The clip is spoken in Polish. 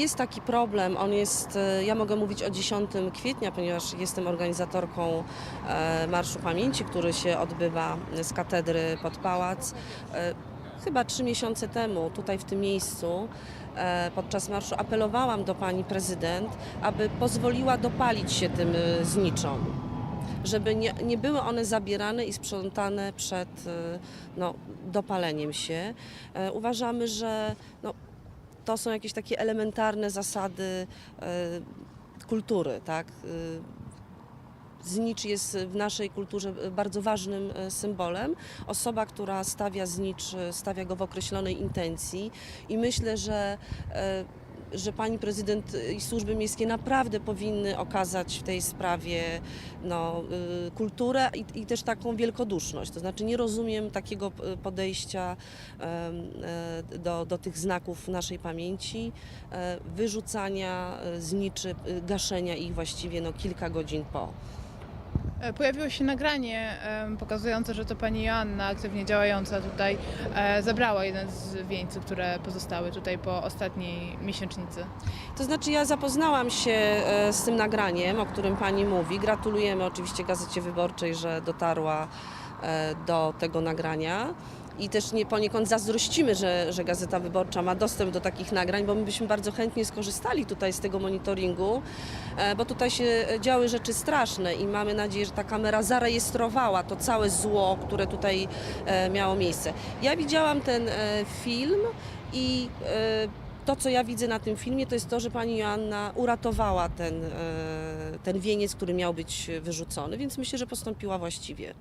jest taki problem, on jest, e, ja mogę mówić o 10 kwietnia, ponieważ jestem organizatorką e, Marszu Pamięci, który się odbywa z katedry pod pałac. E, Chyba trzy miesiące temu, tutaj w tym miejscu, podczas marszu apelowałam do pani prezydent, aby pozwoliła dopalić się tym zniczom żeby nie, nie były one zabierane i sprzątane przed no, dopaleniem się. Uważamy, że no, to są jakieś takie elementarne zasady e, kultury, tak? E, Znicz jest w naszej kulturze bardzo ważnym e, symbolem. Osoba, która stawia znicz, stawia go w określonej intencji i myślę, że że pani prezydent i służby miejskie naprawdę powinny okazać w tej sprawie no, y, kulturę i, i też taką wielkoduszność. To znaczy nie rozumiem takiego y, podejścia e, do, do tych znaków naszej pamięci, e, wyrzucania e, zniczy, y, gaszenia ich właściwie no, kilka godzin po. E, Pojawiło się nagranie pokazujące, że to pani Joanna, aktywnie działająca tutaj, e, zabrała jeden z wieńców, które pozostały tutaj po ostatniej miesięcznicy. To znaczy ja zapoznałam się e, z tym nagraniem, o którym pani mówi. Gratulujemy oczywiście Gazecie Wyborczej, że dotarła do tego nagrania. I też nie, poniekąd zazdrościmy, że, że Gazeta Wyborcza ma dostęp do takich nagrań, bo my byśmy bardzo chętnie skorzystali tutaj z tego monitoringu, e, bo tutaj się działy rzeczy straszne i mamy nadzieję, że ta kamera zarejestrowała to całe zło, które tutaj e, miało miejsce. Ja widziałam ten e, film i to, co ja widzę na tym filmie, to jest to, że pani Joanna uratowała ten, ten wieniec, który miał być wyrzucony, więc myślę, że postąpiła właściwie.